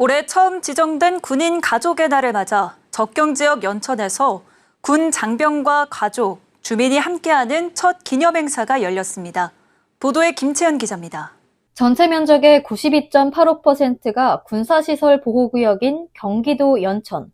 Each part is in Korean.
올해 처음 지정된 군인 가족의 날을 맞아 적경 지역 연천에서 군 장병과 가족, 주민이 함께하는 첫 기념 행사가 열렸습니다. 보도에 김채연 기자입니다. 전체 면적의 92.85%가 군사시설 보호구역인 경기도 연천.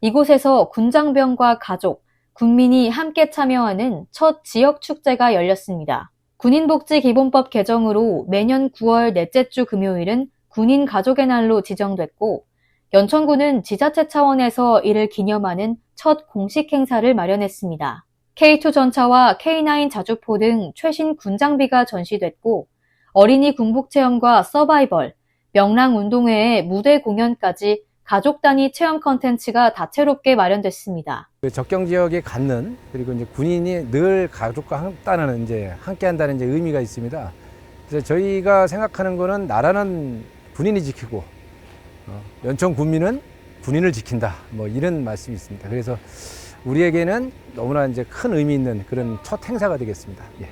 이곳에서 군장병과 가족, 국민이 함께 참여하는 첫 지역 축제가 열렸습니다. 군인복지기본법 개정으로 매년 9월 넷째 주 금요일은 군인 가족의 날로 지정됐고, 연천군은 지자체 차원에서 이를 기념하는 첫 공식 행사를 마련했습니다. K2 전차와 K9 자주포 등 최신 군장비가 전시됐고, 어린이 군복 체험과 서바이벌, 명랑 운동회의 무대 공연까지 가족 단위 체험 컨텐츠가 다채롭게 마련됐습니다. 그 적경 지역에 갖는 그리고 이제 군인이 늘 가족과 함께하는 이제 함께한다는 이제 의미가 있습니다. 그래서 저희가 생각하는 거는 나라는 군인이 지키고 어, 연천 군민은 군인을 지킨다. 뭐 이런 말씀이 있습니다. 그래서 우리에게는 너무나 이제 큰 의미 있는 그런 첫 행사가 되겠습니다. 예.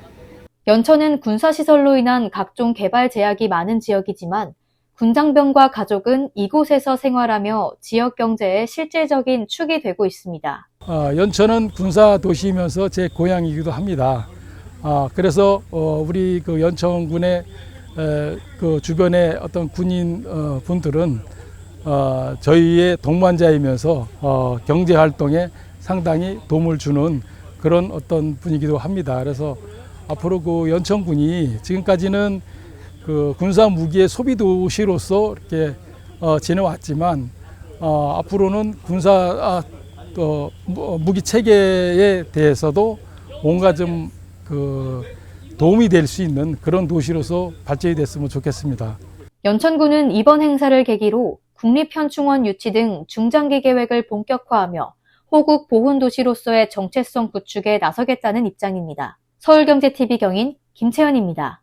연천은 군사시설로 인한 각종 개발 제약이 많은 지역이지만 군장병과 가족은 이곳에서 생활하며 지역 경제의 실질적인 축이 되고 있습니다. 어, 연천은 군사 도시이면서 제 고향이기도 합니다. 아, 그래서 어, 우리 그 연천군의 에, 그 주변의 어떤 군인 어, 분들은 어, 저희의 동반자이면서 어, 경제 활동에 상당히 도움을 주는 그런 어떤 분이기도 합니다. 그래서 앞으로 그 연천군이 지금까지는 그 군사 무기의 소비 도시로서 이렇게 어, 지내왔지만 어, 앞으로는 군사 아, 또 무- 무기 체계에 대해서도 뭔가 좀그 도움이 될 수 있는 그런 도시로서 발전이 됐으면 좋겠습니다. 연천군은 이번 행사를 계기로 국립현충원 유치 등 중장기 계획을 본격화하며 호국 보훈 도시로서의 정체성 구축에 나서겠다는 입장입니다. 서울경제TV 경인 김채연입니다.